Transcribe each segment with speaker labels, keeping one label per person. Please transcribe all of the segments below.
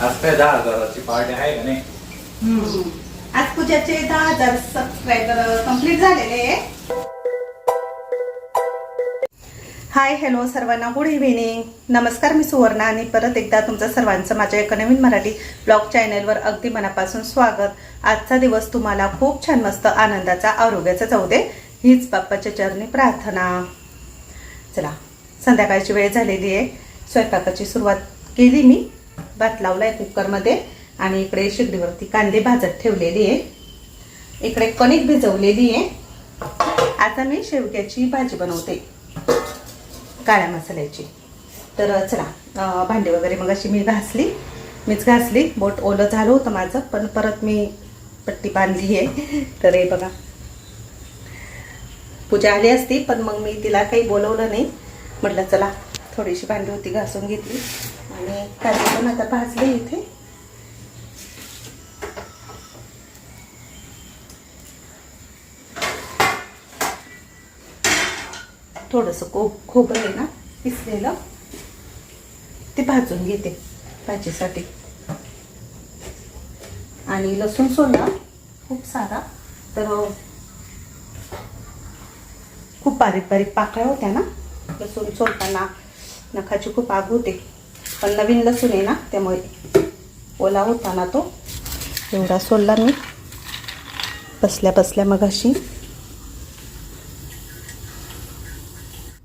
Speaker 1: आज काय दहा हजाराची पार्टी आहे का नाही?
Speaker 2: आज पूजाचे दहा हजार सबस्क्रायबर कंप्लीट झालेले आहे. हाय हॅलो सर्वांना गुड इव्हिनिंग नमस्कार मी सुवर्णा आणि परत एकदा तुमचं सर्वांचं माझ्या एका नवीन मराठी ब्लॉग चॅनलवर अगदी मनापासून स्वागत. आजचा दिवस तुम्हाला खूप छान मस्त आनंदाचा आरोग्याचा जाऊ दे हीच बाप्पाच्या चरणी प्रार्थना. चला संध्याकाळची वेळ झालेली आहे. स्वयंपाकाची सुरुवात केली मी. भात लावला आहे कुकरमध्ये आणि इकडे शेगडीवरती कांदे भाजत ठेवलेली आहे. इकडे कणिक भिजवलेली आहे. आता मी शेवग्याची भाजी बनवते. काळ्या मसाल्याची. तर चला भांडे भांडी वगैरे मग अशी मी घासली मीच घासली. बोट ओलं झालं होतं माझं पण परत मी पट्टी बांधली आहे. तर हे बघा. पूजा आली असती पण मग मी तिला काही बोलवलं नाही. म्हटलं चला थोडीशी भांडी होती घासून घेतली. आणि कांदे पण आता भाजले इथे. थोडंसं को खोबरं आहे ना पिसलेलं. ते भाजून घेते भाजीसाठी. आणि लसूण सोडला खूप सारा. तर खूप बारीक बारीक पाकळ्या होत्या ना लसूण सोडताना नखाची खूप आग होते. पण नवीन लसूण आहे ना त्यामुळे ओला होता ना तो. एवढा सोडला मी. बसल्या बसल्या मग अशी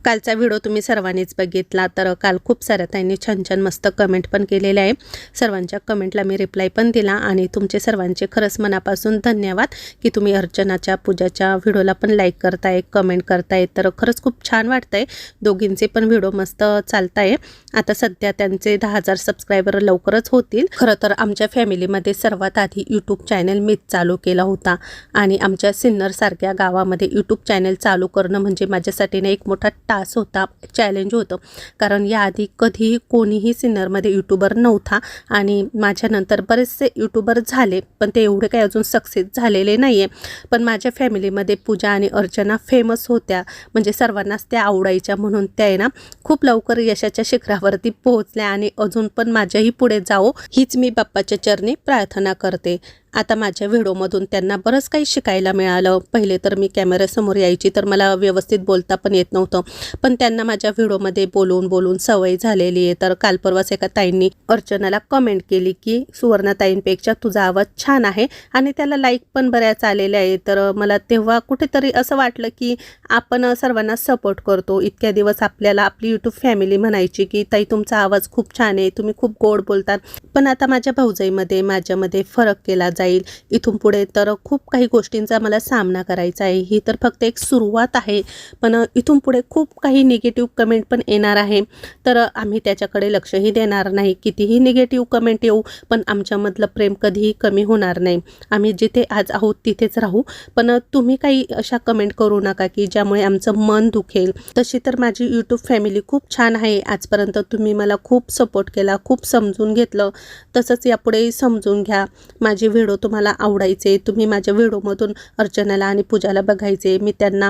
Speaker 3: कालचा व्हिडिओ तुम्ही सर्वांनीच बघितला तर काल खूप साऱ्या ताईंनी छान छान मस्त कमेंट पण केलेले आहे. सर्वांच्या कमेंटला मी रिप्लाय पण दिला आणि तुमचे सर्वांचे खरंच मनापासून धन्यवाद की तुम्ही अर्चनाच्या पूजाच्या व्हिडिओला पण लाईक करताय कमेंट करताय. तर खरंच खूप छान वाटतंय. दोघींचे पण व्हिडिओ मस्त चालताय. आता सध्या त्यांचे दहा हजार सबस्क्रायबर लवकरच होतील. खरं तर आमच्या फॅमिलीमध्ये सर्वात आधी यूट्यूब चॅनल मीच चालू केला होता आणि आमच्या सिन्नरसारख्या गावामध्ये यूट्यूब चॅनल चालू करणं म्हणजे माझ्यासाठी ना एक मोठा टास होता चॅलेंज होतं. कारण याआधी कधीही कोणीही सिन्नरमध्ये यूट्यूबर नव्हता आणि माझ्यानंतर बरेचसे यूट्यूबर झाले पण ते एवढे काही अजून सक्सेस झालेले नाही आहे पण माझ्या फॅमिलीमध्ये पूजा आणि अर्चना फेमस होत्या. म्हणजे सर्वांनाच त्या आवडायच्या म्हणून त्या आहे ना खूप लवकर यशाच्या शिखरावरती पोहोचल्या आणि अजून पण माझ्याही पुढे जावो हीच मी बाप्पाच्या चरणी प्रार्थना करते. आता माझ्या व्हिडिओमधून त्यांना बरंच काही शिकायला मिळालं. पहिले तर मी कॅमेऱ्यासमोर यायची तर मला व्यवस्थित बोलता पण येत नव्हतं. पण त्यांना माझ्या व्हिडिओमध्ये बोलून बोलून सवय झालेली आहे. तर काल परवाच एका ताईंनी अर्चनाला कमेंट केली की सुवर्णाताईंपेक्षा तुझा आवाज छान आहे आणि त्याला लाईक पण बऱ्याच आलेल्या आहे तर मला तेव्हा कुठेतरी असं वाटलं की आपण सर्वांना सपोर्ट करतो. इतक्या दिवस आपल्याला आपली यूट्यूब फॅमिली म्हणायची की ताई तुमचा आवाज खूप छान आहे. तुम्ही खूप गोड बोलतात. पण आता माझ्या भाऊजाईमध्ये माझ्यामध्ये फरक केला जाईल. इथून पुढे तर खूप काही गोष्टींचा मला सामना करायचा आहे. ही तर फक्त एक सुरुवात आहे. पण इथून पुढे खूप काही निगेटिव्ह कमेंट पण येणार आहे. तर आम्ही त्याच्याकडे लक्षही देणार नाही. कितीही निगेटिव्ह कमेंट येऊ पण आमच्यामधलं प्रेम कधीही कमी होणार नाही. आम्ही जिथे आज आहोत तिथेच राहू. पण तुम्ही काही अशा कमेंट करू नका की ज्यामुळे आमचं मन दुखेल. तशी तर माझी यूट्यूब फॅमिली खूप छान आहे. आजपर्यंत तुम्ही मला खूप सपोर्ट केला खूप समजून घेतलं. तसंच यापुढेही समजून घ्या. माझे व्हिडिओ तुम्हाला आवडायचे तुम्ही माझ्या व्हिडिओमधून अर्चनाला आणि पूजाला बघायचे मी त्यांना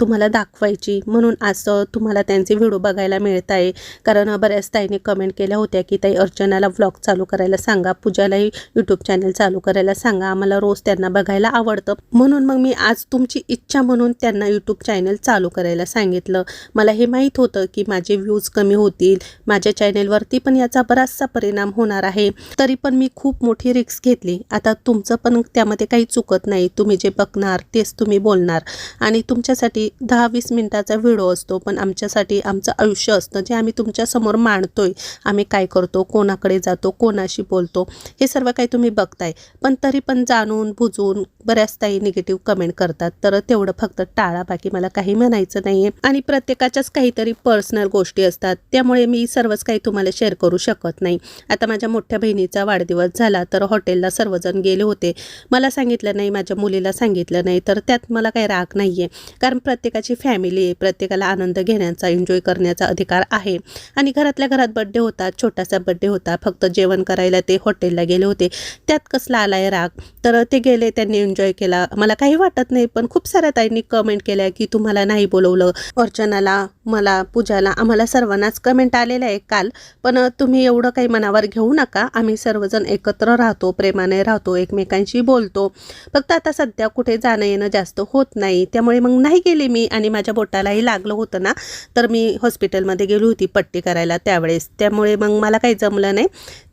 Speaker 3: तुम्हाला दाखवायची. म्हणून आज तुम्हाला त्यांचे व्हिडिओ बघायला मिळत आहे. कारण बऱ्याच ताईने कमेंट केल्या होत्या की ताई अर्चनाला व्लॉग चालू करायला सांगा. पूजालाही यूट्यूब चॅनल चालू करायला सांगा. आम्हाला रोज त्यांना बघायला आवडतं. म्हणून मग मी आज तुमची इच्छा म्हणून त्यांना यूट्यूब चॅनल चालू करायला सांगितलं. मला हे माहीत होतं की माझे व्ह्यूज कमी होतील. माझ्या चॅनेलवरती पण याचा बराचसा परिणाम होणार आहे. तरी पण मी खूप मोठी रिक्स घेतली. आता तुमचं पण त्यामध्ये काही चुकत नाही. तुम्ही जे बघणार तेच तुम्ही बोलणार. आणि तुमच्यासाठी दहा वीस मिनटाचा व्हिडिओ असतो पण आमच्यासाठी आमचं आयुष्य असतं जे आम्ही तुमच्यासमोर मांडतोय. आम्ही काय करतो कोणाकडे जातो कोणाशी बोलतो हे सर्व काही तुम्ही बघताय. पण तरी पण जाणून बुजून बऱ्याच काही निगेटिव्ह कमेंट करतात. तर तेवढं फक्त टाळा बाकी मला काही म्हणायचं नाही आहे आणि प्रत्येकाच्याच काहीतरी पर्सनल गोष्टी असतात त्यामुळे मी सर्वच काही तुम्हाला शेअर करू शकत नाही. आता माझ्या मोठ्या बहिणीचा वाढदिवस झाला तर हॉटेलला सर्वजण गेले होते. मला सांगितलं नाही माझ्या मुलीला सांगितलं नाही तर त्यात मला काही राग नाही आहे कारण प्रत्येकाची फॅमिली आहे प्रत्येकाला आनंद घेण्याचा एन्जॉय करण्याचा अधिकार आहे. आणि घरातल्या घरात बड्डे होता छोटासा बड्डे होता फक्त जेवण करायला ते हॉटेलला गेले होते. त्यात कसला आला आहे राग? तर ते गेले त्यांनी एन्जॉय केला. मला काही वाटत नाही पण खूप साऱ्या ताईंनी कमेंट केल्या की तुम्हाला नाही बोलवलं. अर्चनाला मला पूजाला आम्हाला सर्वांनाच कमेंट आलेलं आहे काल. पण तुम्ही एवढं काही मनावर घेऊ नका. आम्ही सर्वजण एकत्र राहतो प्रेमाने राहतो एकमेकांशी बोलतो. फक्त आता सध्या कुठे जाणं येणं जास्त होत नाही. त्यामुळे मग नाही गेले मी आणि माझ्या बोटालाही लागलं होतं ना तर मी हॉस्पिटलमध्ये गेली होती पट्टी करायला त्यावेळेस. त्यामुळे मग मला काही जमलं नाही.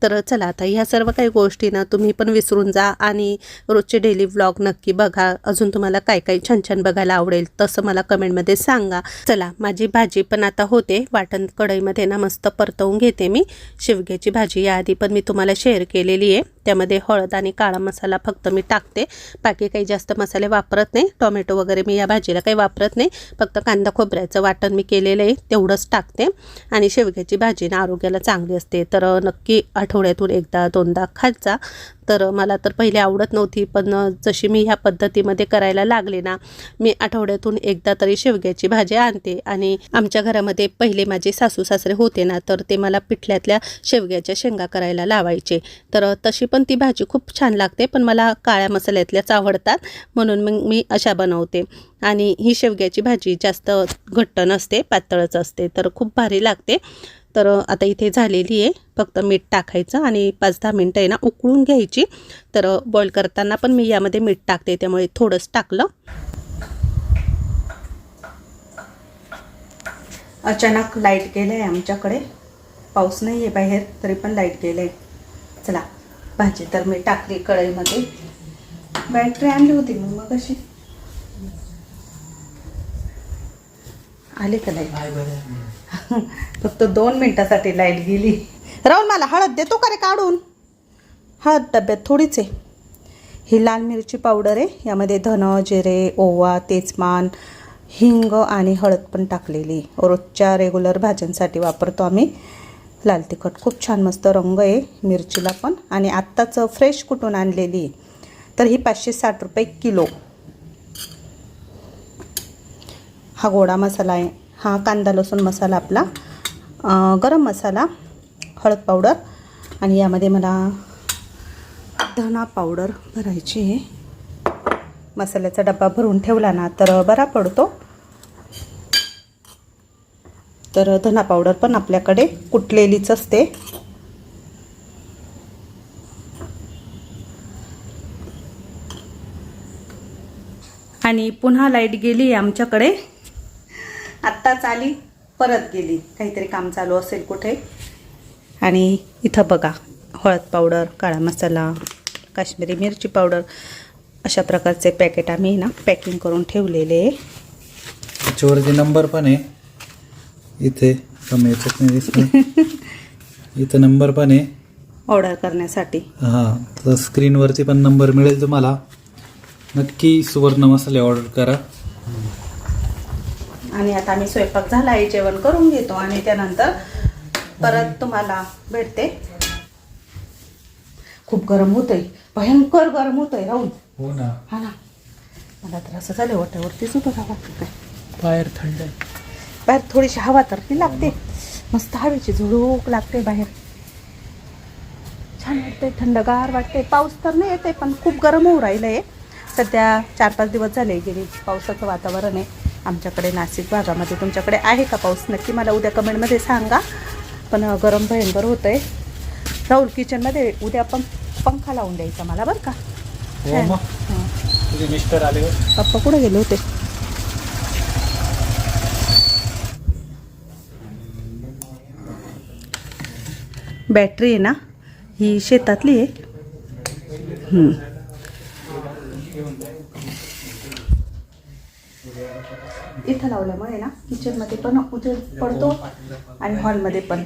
Speaker 3: तर चला आता ह्या सर्व काही गोष्टी ना तुम्ही पण विसरून जा आणि रोजचे डेली व्लॉग नक्की बघा. अजून तुम्हाला काय काय छान छान बघायला आवडेल तसं मला कमेंटमध्ये सांगा. चला माझी भाजी पण आता होते. वाटण कढईमध्ये ना मस्त परतवून घेते मी. शेवग्याची भाजी याआधी पण मी तुम्हाला शेअर केलेली आहे. त्यामध्ये हळद आणि काळा मसाला फक्त मी टाकते. बाकी काही जास्त मसाले वापरत नाही. टोमॅटो वगैरे मी या भाजीला काही वापरत नाही. फक्त कांदा खोबऱ्याचं वाटण मी केलेलं आहे तेवढंच टाकते. आणि शेवग्याची भाजी ना आरोग्याला चांगली असते. तर नक्की आठवड्यातून एकदा दोनदा खात जा. तर मला तर पहिले आवडत नव्हती पण जशी मी ह्या पद्धतीमध्ये करायला लागले ना मी आठवड्यातून एकदा तरी शेवग्याची भाजी आणते. आणि आमच्या घरामध्ये पहिले माझे सासू सासरे होते ना तर ते मला पिठल्यातल्या शेवग्याच्या शेंगा करायला लावायचे. तर तशी पण ती भाजी खूप छान लागते पण मला काळ्या मसाल्यातल्याच आवडतात म्हणून मग मी अशा बनवते. आणि ही शेवग्याची भाजी जास्त घट्ट नसते पातळच असते तर खूप भारी लागते. तर आता इथे झालेली आहे फक्त मीठ टाकायचं आणि पाच दहा मिनटं आहे ना उकळून घ्यायची. तर बॉईल करताना पण मी यामध्ये मीठ टाकते त्यामुळे थोडंच टाकलं.
Speaker 2: अचानक लाइट गेलं आहे आमच्याकडे. पाऊस नाही आहे बाहेर तरी पण लाइट गेलं आहे चला. भाजी. तर मी टाकली कढईमध्ये. बॅटरी आणली होती मी मग अशी आली का लाइट फक्त दोन मिनिटासाठी लाइट गेली. राहुल मला हळद देतो का रे काढून? हळद डब्यात थोडीच आहे. ही लाल मिरची पावडर आहे. यामध्ये धन जिरे ओवा तेजपान हिंग आणि हळद पण टाकलेली. रोजच्या रेग्युलर भाज्यांसाठी वापरतो आम्ही. लाल तिखट. खूप छान मस्त रंग आहे मिरचीला पण. आणि आत्ताच फ्रेश कुठून आणलेली आहे? तर ही पाचशे साठ रुपये किलो. हा गोडा मसाला आहे. हा कांदा लसूण मसाला आपला. गरम मसाला हळद पावडर. आणि यामध्ये मला धना पावडर भरायची आहे. मसाल्याचा डबा भरून ठेवला ना तर बरा पडतो. तर धना पावडर पण आपल्याकडे कुटलेलीच असते. आणि पुन्हा लाइट गेली आमच्याकडे. आत्ताच आली परत गेली. काहीतरी काम चालू असेल कुठे. आणि इथं बघा हळद पावडर काळा मसाला काश्मीरी मिरची पावडर अशा प्रकारचे पॅकेट आम्ही ना पॅकिंग करून ठेवलेले. आहे
Speaker 1: त्याच्यावरती नंबर पण आहे. इथे कमी याच्यात नाही इथं नंबर पण आहे.
Speaker 2: ऑर्डर करण्यासाठी.
Speaker 1: हां तर स्क्रीनवरती पण नंबर मिळेल तुम्हाला. नक्की सुवर्ण मसाले ऑर्डर करा.
Speaker 2: आणि आता आम्ही स्वयंपाक झाला आहे जेवण करून घेतो आणि त्यानंतर परत तुम्हाला भेटते. खूप गरम होतंय. भयंकर गरम होतंय राहुल.
Speaker 1: हो ना.
Speaker 2: हा ना. मला तर असं झालं राहावं वाटतं काय?
Speaker 1: बाहेर थंड आहे.
Speaker 2: बाहेर थोडीशी हवा तर ती लागते. मस्त हवेची झुळूक लागते बाहेर. छान वाटते थंडगार वाटते पाऊस तर नाही येते पण खूप गरम होऊ राहिलं आहे सध्या चार पाच दिवस झाले गेली पावसाचं वातावरण आहे. आमच्याकडे नाशिक भागामध्ये तुमच्याकडे आहे का पाऊस? नक्की मला उद्या कमेंटमध्ये सांगा. पण गरम भयंकर होतं आहे राहुल किचनमध्ये उद्या पण पंखा लावून द्यायचा मला बरं का.
Speaker 1: हो मिस्टर आले.
Speaker 2: पप्पा कुठे गेले होते? बॅटरी आहे ना ही शेतातली आहे. इथं लावल्यामुळे ना किचनमध्ये पण उजेड पडतो आणि हॉलमध्ये पण.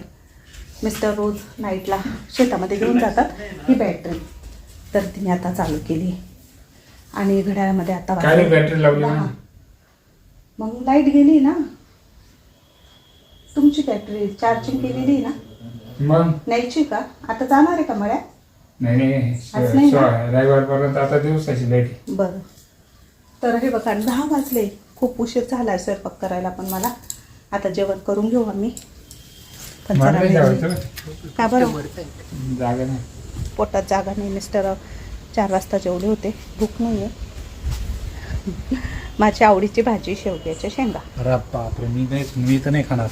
Speaker 2: मिस्टर रोज नाईटला शेतामध्ये घेऊन जातात ही बॅटरी. तर तिने आता चालू केली. आणि घड्याळामध्ये आता
Speaker 1: बॅटरी लावली?
Speaker 2: मग लाइट गेली ना. तुमची बॅटरी चार्जिंग केलेली ना?
Speaker 1: मग?
Speaker 2: न्यायची का? आता जाणार आहे का मळ्यात? नाही नाही.
Speaker 3: आज नाही ना?
Speaker 2: रविवारपर्यंत आता दिवसाची लाइट
Speaker 3: बरं. तर हे बघा दहा वाजले. खूप उशीर झाला आहे स्वयंपाक करायला पण मला. आता जेवण करून घेऊ आम्ही. पण
Speaker 2: मला
Speaker 3: जरा
Speaker 2: नाही
Speaker 3: वेळ होईल.
Speaker 2: जेवायचं
Speaker 3: का बरं?
Speaker 2: जागा नाही.
Speaker 3: पोटात जागा नाही. मिस्टर चार वाजता जेवले होते. भूक नाही आहे माझी आवडीची भाजी शेवग्याच्या शेंगा.
Speaker 1: अरे बापरे मी नाही मी तर नाही खाणार.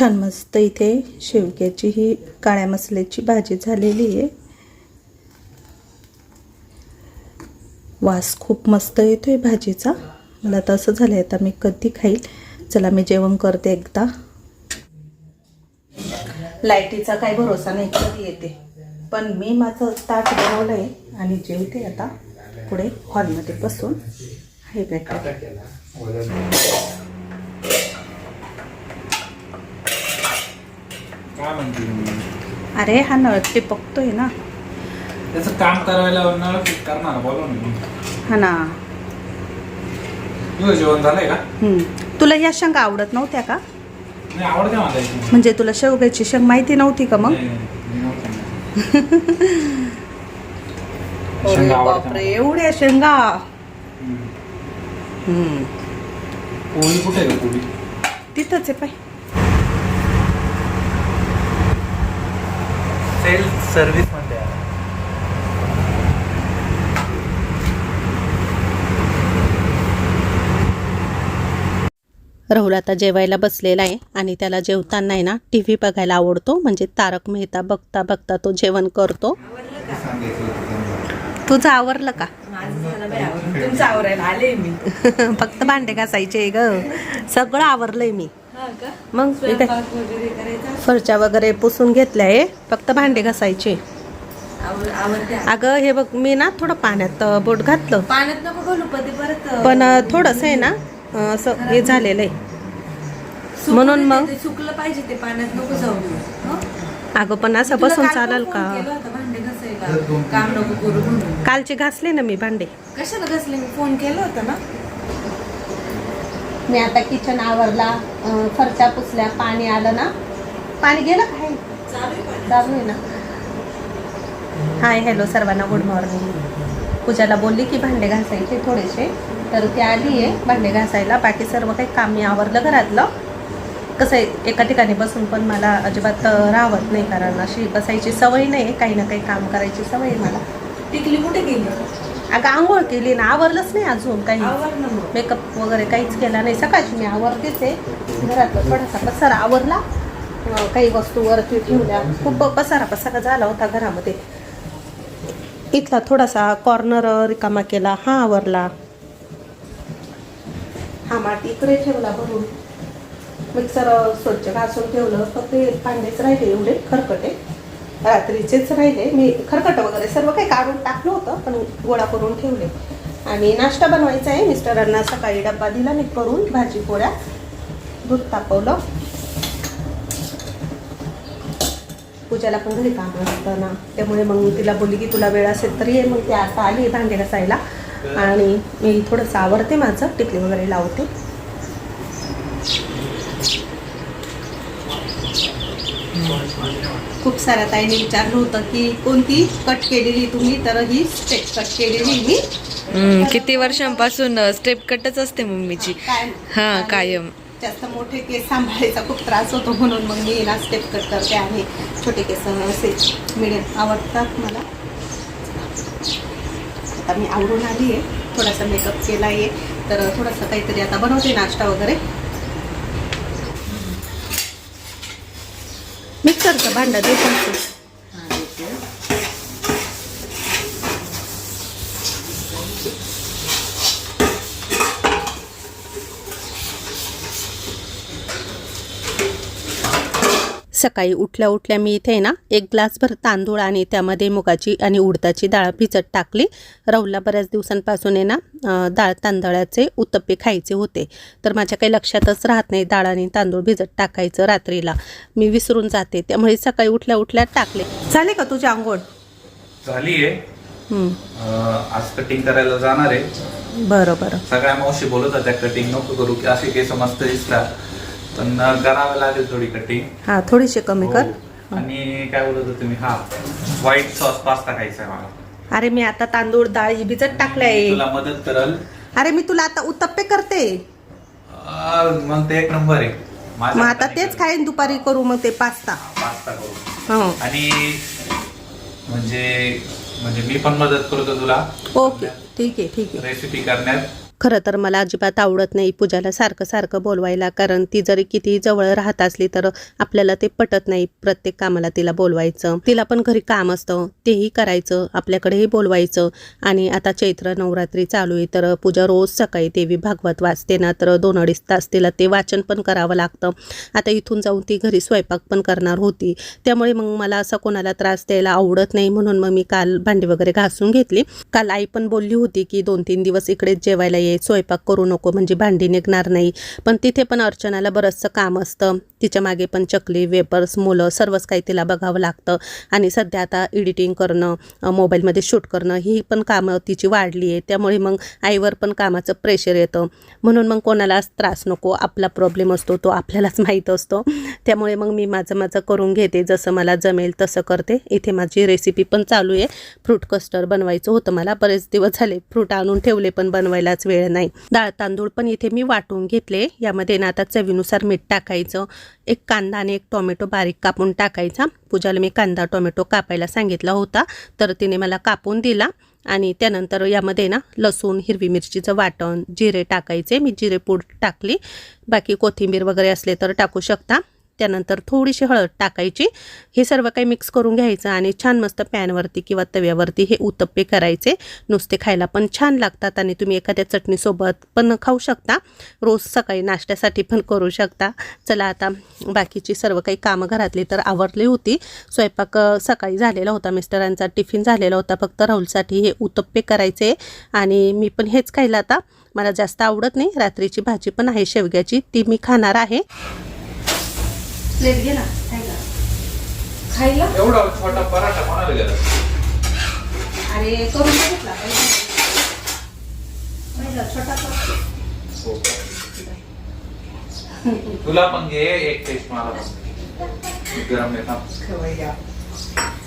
Speaker 3: छान मस्त इथे शेवग्याची ही काळ्या मसाल्याची भाजी झालेली आहे. वास खूप मस्त येतोय भाजीचा. मला तर असं झालं आता मी कधी खाईल. चला मी जेवण करते एकदा. लाईटीचा काही भरोसा नाही कधी येते. पण मी माझं ताट बनवलं आहे आणि जेवते आता पुढे हॉलमध्ये बसून. हे भेटलं
Speaker 1: काय म्हणते
Speaker 3: अरे हा नळ टिपकतोय ना.
Speaker 1: त्याचं काम करायला नळ करणार बोलव ना. मी.
Speaker 3: हा ना.
Speaker 1: तुझं जेवण झालंय का.
Speaker 3: तुला या शेंगा आवडत नव्हत्या का?
Speaker 1: आवडते मला.
Speaker 3: म्हणजे तुला शेवग्याची शेंग माहिती नव्हती का मग? बापरे. एवढ्या शेंगा.
Speaker 1: पोळी कुठे पोळी?
Speaker 3: तिथंच आहे पाय.
Speaker 1: सेल्फ सर्व्हिसमध्ये आहे.
Speaker 4: राहुल आता जेवायला बसलेला आहे आणि त्याला जेवताना आहे ना टी व्ही बघायला आवडतो. म्हणजे तारक मेहता बघता बघता तो जेवण करतो.
Speaker 3: तुझं आवरलं का? फक्त भांडे घासायचे ग. सगळं आवरलंय मी. मग फरच्या वगैरे पुसून घेतल्याय फक्त भांडे घासायचे. अगं हे बघ मी ना थोडं पाण्यात बोट घातलं.
Speaker 5: पाण्यात नको पण परत
Speaker 3: पण थोडस आहे ना असं हे झालेलं आहे. म्हणून
Speaker 5: ते-
Speaker 3: मग?
Speaker 5: ते सुकलं पाहिजे ते पाण्यात नको जाऊ?
Speaker 3: अगं पण असं बसून चालेल का?
Speaker 5: केला होता भांडे घासायला. काम नको करू म्हणून.
Speaker 3: कालचे घासले ना मी भांडे.
Speaker 5: कशाला घासले? मी फोन केला होता ना.
Speaker 3: मी आता किचन आवरला अं, फरच्या पुसल्या पाणी आलं ना. पाणी गेलं काय चालू आहे ना. हाय हॅलो सर्वांना गुड मॉर्निंग पूजाला बोलली की भांडे घासायचे थोडेसे तर ती आली आहे भांडे घासायला. बाकी सर्व काही काम मी आवरलं घरातलं. कसं आहे एका ठिकाणी बसून पण मला अजिबात राहत नाही कारण अशी बसायची सवय नाही काही ना काही काम करायची सवय आहे मला.
Speaker 5: टिकली कुठे गेली?
Speaker 3: अगं आंघोळ केली ना आवरलंच नाही अजून काही. मेकअप वगैरे काहीच केला नाही. सकाळची मी आवरतेच आहे. घरातलं थोडासा पसारा आवरला. काही वस्तू वरती ठेवल्या. खूप पसारा पसारा झाला होता घरामध्ये. इथला थोडासा कॉर्नर रिकामा केला. हा आवरला. हा माती इकडे ठेवला भरून मिक्सर स्वच्छ घासून ठेवलं. फक्त भांडेच राहिले एवढे खरकटे. रात्रीचेच राहिले. मी खरकट वगैरे सर्व काही काढून टाकलं होतं पण गोळा करून ठेवले. आणि नाश्ता बनवायचा आहे. मिस्टरांना सकाळी डब्बा दिला मी करून भाजी पोळ्या दूध तापवलं. पूजाला पण घरी काम असतं ना त्यामुळे मग तिला बोलली की तुला वेळ असेल तरी ये. मग ती आता आली भांडे घासायला. आणि मी थोडंसं आवरते माझं टिकली वगैरे लावते. खूप साऱ्या ताईने विचारलं होतं की कोणती कट केलेली तुम्ही तर ही स्टेप कट केलेली मी
Speaker 5: हम्म, किती वर्षांपासून स्टेप कटच असते मम्मीची. हा कायम.
Speaker 3: जास्त मोठे केस सांभाळायचा खूप त्रास होतो म्हणून मग मी ना स्टेप कट करते आणि छोटे केस असे मिडियम आवडतात मला. आता मी आवरून आली आहे थोडासा मेकअप केला आहे तर थोडंसं काहीतरी आता बनवते नाश्ता वगैरे. मिक्सरचं भांडं देत पण तू.
Speaker 4: सकाळी उठल्या उठल्या मी इथे ना एक ग्लासभर तांदूळ आणि त्यामध्ये मुगाची आणि उडदाची डाळ भिजत टाकली. राहुलला बऱ्याच दिवसांपासून आहे ना डाळ तांदळाचे उत्तप्पे खायचे होते. तर माझ्या काही लक्षातच राहत नाही डाळ आणि तांदूळ भिजत टाकायचं रात्रीला. मी विसरून जाते त्यामुळे सकाळी उठल्या उठल्या टाकले.
Speaker 3: झाले का तुझे आंघोळ?
Speaker 1: झाली आज कटिंग करायला जाणार आहे.
Speaker 3: बरं बरं.
Speaker 1: सगळ्या मावशी बोलत होत्या कटिंग नको करू की असे केस मस्त दिसतात. पण करावं लागेल थोडी कटिंग
Speaker 3: हां थोडीशी कमी कर.
Speaker 1: आणि काय बोलत होते तुम्ही हा व्हाईट सॉस पास्ता खायचा आहे मला.
Speaker 2: अरे मी आता तांदूळ डाळ ही भिजत टाकलाय.
Speaker 1: तुला मदत करल.
Speaker 2: अरे मी तुला आता उत्तप्पे करते.
Speaker 1: आ, मग ते एक नंबर आहे. माझ्या
Speaker 2: मग आता
Speaker 1: हाताने
Speaker 2: तेच खाईन दुपारी करू मग ते पास्ता
Speaker 1: पास्ता करू.
Speaker 2: हो.
Speaker 1: आणि म्हणजे म्हणजे मी पण मदत करतो तुला.
Speaker 2: ओके ठीक आहे ठीक आहे.
Speaker 1: रेसिपी करण्यात.
Speaker 3: खरं तर मला अजिबात आवडत नाही पूजाला सारखं सारखं बोलवायला कारण ती जरी किती जवळ राहत असली तर आपल्याला ते पटत नाही प्रत्येक कामाला तिला बोलवायचं. तिला पण घरी काम असतं तेही करायचं आपल्याकडेही बोलवायचं. आणि आता चैत्र नवरात्री चालू आहे तर पूजा रोज सकाळी देवी भागवत वाचते ना तर दोन अडीच तास तिला ते वाचन पण करावं लागतं. आता इथून जाऊन ती घरी स्वयंपाक पण करणार होती. त्यामुळे मग मला असं कोणाला त्रास द्यायला आवडत नाही म्हणून मग मी काल भांडी वगैरे घासून घेतली. काल आई पण बोलली होती की दोन तीन दिवस इकडेच जेवायला ये स्वयंपाक करू नको म्हणजे भांडी निघणार नाही. पण तिथे पण अर्चनाला बरंचसं काम असतं. तिच्यामागे पण चकली वेपर्स मुलं सर्वच काही तिला बघावं लागतं. आणि सध्या आता एडिटिंग करणं मोबाईलमध्ये शूट करणं ही पण कामं तिची वाढली आहे. त्यामुळे मग आईवर पण कामाचं प्रेशर येतं. म्हणून मग कोणालाच त्रास नको आपला प्रॉब्लेम असतो तो आपल्यालाच माहीत असतो. त्यामुळे मग मी माझं माझं करून घेते जसं मला जमेल तसं करते. इथे माझी रेसिपी पण चालू आहे. फ्रूट कस्टर्ड बनवायचं होतं मला. बरेच दिवस झाले फ्रूट आणून ठेवले पण बनवायलाच वेळ नाही. डाळ तांदूळ पण इथे मी वाटून घेतले. यामध्ये ना आता चवीनुसार मीठ टाकायचं. एक कांदा आणि एक टोमॅटो बारीक कापून टाकायचा. पूजाला मी कांदा टोमॅटो कापायला सांगितला होता. तर तिने मला कापून दिला आणि त्यानंतर यामध्ये ना लसूण हिरवी मिरचीचं वाटण जिरे टाकायचे. मी जिरे पूड टाकली. बाकी कोथिंबीर वगैरे असले तर टाकू शकता. त्यानंतर थोडीशी हळद टाकायची. हे सर्व काही मिक्स करून घ्यायचं आणि छान मस्त पॅनवरती किंवा तव्यावरती हे उत्तप्पे करायचे. नुसते खायला पण छान लागतात आणि तुम्ही एखाद्या चटणीसोबत पण खाऊ शकता. रोज सकाळी नाश्त्यासाठी पण करू शकता. चला आता बाकीची सर्व काही कामं घरातली तर आवरली होती. स्वयंपाक सकाळी झालेला होता. मिस्टरांचा टिफिन झालेला होता. फक्त राहुलसाठी हे उत्तप्पे करायचे आणि मी पण हेच खायला आता. मला जास्त आवडत नाही. रात्रीची भाजी पण आहे शेवग्याची. ती मी खाणार आहे.
Speaker 2: प्लेट घे ना खायला?
Speaker 1: एवढा छोटा पराठा कोणाला गेला
Speaker 2: अरे करून बघितला पाहिजे छोटा
Speaker 1: तुला पण घे एक टेस्ट मला पण. गरम थांब.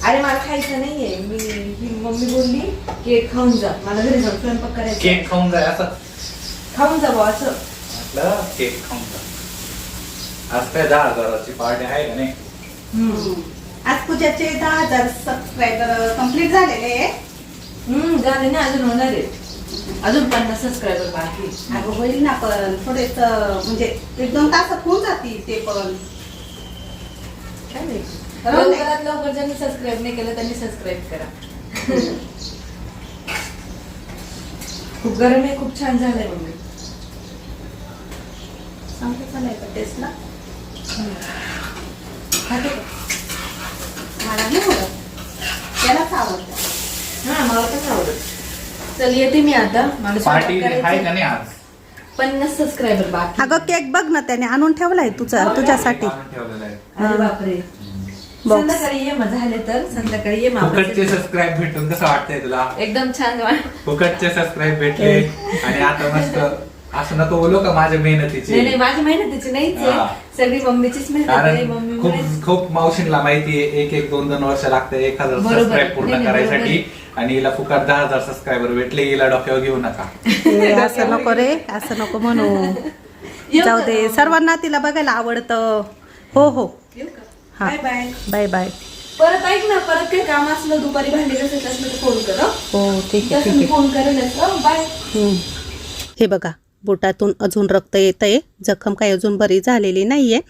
Speaker 5: अरे मला खायचं नाहीये. मी ही मम्मी बोलली केक खाऊन जा. मला घरी जाऊन स्वयंपाक करायचा
Speaker 1: केक खाऊन जाय असं.
Speaker 5: खाऊन जा असं.
Speaker 1: केक खाऊन जा. आज काय दहा हजाराची पार्टी आहे का नाही?
Speaker 2: आज पूजाचे दहा हजार सबस्क्रायबर कंप्लीट झालेले आहे.
Speaker 5: हम्म झाले ना अजून होणार आहे. अजून पन्नास सबस्क्रायबर बाकी
Speaker 2: अगं होईल ना पण थोडेच म्हणजे एक दोन तासात होऊन जातील ते पण.
Speaker 5: काय माहिती.
Speaker 2: राहू दे.
Speaker 5: लवकरात लवकर ज्यांनी सबस्क्राईब नाही केलं त्यांनी सबस्क्राईब करा. खूप गरम आहे खूप छान झालंय मम्मी.
Speaker 2: सांगते चालाय का टेस्टला? मला नाही आवडत त्यालाच आवडतं
Speaker 5: हा मला पण आवडत चल येते मी आता मला
Speaker 1: पार्टी
Speaker 5: स्वयंपाक
Speaker 1: आहे का
Speaker 5: करायचा
Speaker 1: नाही आज?
Speaker 5: पन्नास सबस्क्रायबर बाकी
Speaker 2: अगं केक बघ ना त्याने आणून ठेवलाय तुझा तुझ्यासाठी.
Speaker 1: आणून ठेवलेलं आहे.
Speaker 5: अरे बापरे. संध्याकाळी ये मग झाले तर. संध्याकाळी ये मग
Speaker 1: फुकटचे
Speaker 5: आपण-
Speaker 1: सबस्क्राईब भेटून कसं वाटतंय तुला?
Speaker 5: एकदम छान वाट
Speaker 1: फुकटचे सबस्क्राईब भेटले. आणि आता मस्त असं नको बोलू का माझ्या
Speaker 5: नाही नाही
Speaker 1: मेहनतीची
Speaker 5: माझी मेहनतीची नाहीच
Speaker 1: हा.
Speaker 5: आहे सगळी मम्मीचीच मेहनत आहे
Speaker 1: कारण
Speaker 5: मम्मी
Speaker 1: खूप खूप मावशींना माहितीये एक एक दोन दोन वर्ष लागते एक हजार
Speaker 5: बरोबर.
Speaker 1: सबस्क्राईब
Speaker 5: नाही,
Speaker 1: पूर्ण
Speaker 5: नाही,
Speaker 1: करायसाठी आणि हिला फुकट दहा हजार सबस्क्रायबर भेटले हिला डोक्यावर घेऊ नका
Speaker 2: असं नको रे असं नको म्हणू
Speaker 5: येऊ
Speaker 2: जाऊ
Speaker 5: का?
Speaker 2: दे सर्वांना तिला बघायला आवडतं हो हो
Speaker 5: येऊ का
Speaker 2: हा.
Speaker 5: बाय बाय
Speaker 2: बाय बाय
Speaker 5: परत ऐक ना परत काही काम असलं दुपारी भांडी घासायचं असलं तर फोन कर हं.
Speaker 2: हो ठीक आहे
Speaker 5: तसं
Speaker 2: ठीक
Speaker 5: मी
Speaker 2: आहे
Speaker 5: फोन करेलच हं. बाय
Speaker 2: हम्म.
Speaker 3: हे बघा बोटातून अजून रक्त येतं आहे जखम काही अजून बरी झालेली नाही आहे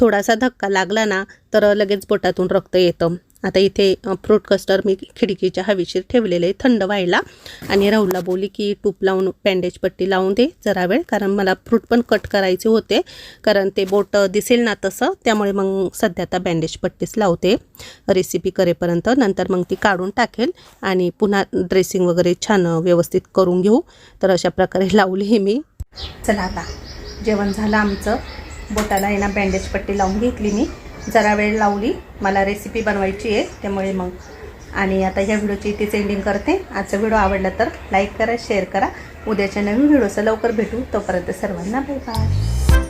Speaker 3: थोडासा धक्का लागला ना तर लगेच बोटातून रक्त येतं. आता इथे फ्रूट कस्टर मी खिडकीच्या हवेशीर ठेवलेले आहे थंड व्हायला. आणि राहुलला बोली की टूप लावून बँडेज पट्टी लावून दे जरा वेळ कारण मला फ्रूट पण कट करायचे होते. कारण ते बोट दिसेल ना तसं त्यामुळे मग सध्या आता बँडेज पट्टीच लावते. रेसिपी करेपर्यंत नंतर मग ती काढून टाकेल आणि पुन्हा ड्रेसिंग वगैरे छान व्यवस्थित करून घेऊ. तर अशा प्रकारे लावली हे मी.
Speaker 2: चला आता. जेवण झालं आमचं. बोटाला आहे ना बँडेज पट्टी लावून घेतली मी. जरा वेळ लावली. मला रेसिपी बनवायची आहे त्यामुळे मग. आणि आता ह्या व्हिडिओची इथेच एंडिंग करते. आजचा व्हिडिओ आवडला तर लाईक करा शेअर करा. उद्याच्या नवीन व्हिडिओचं लवकर भेटू. तोपर्यंत सर्वांना बाय बाय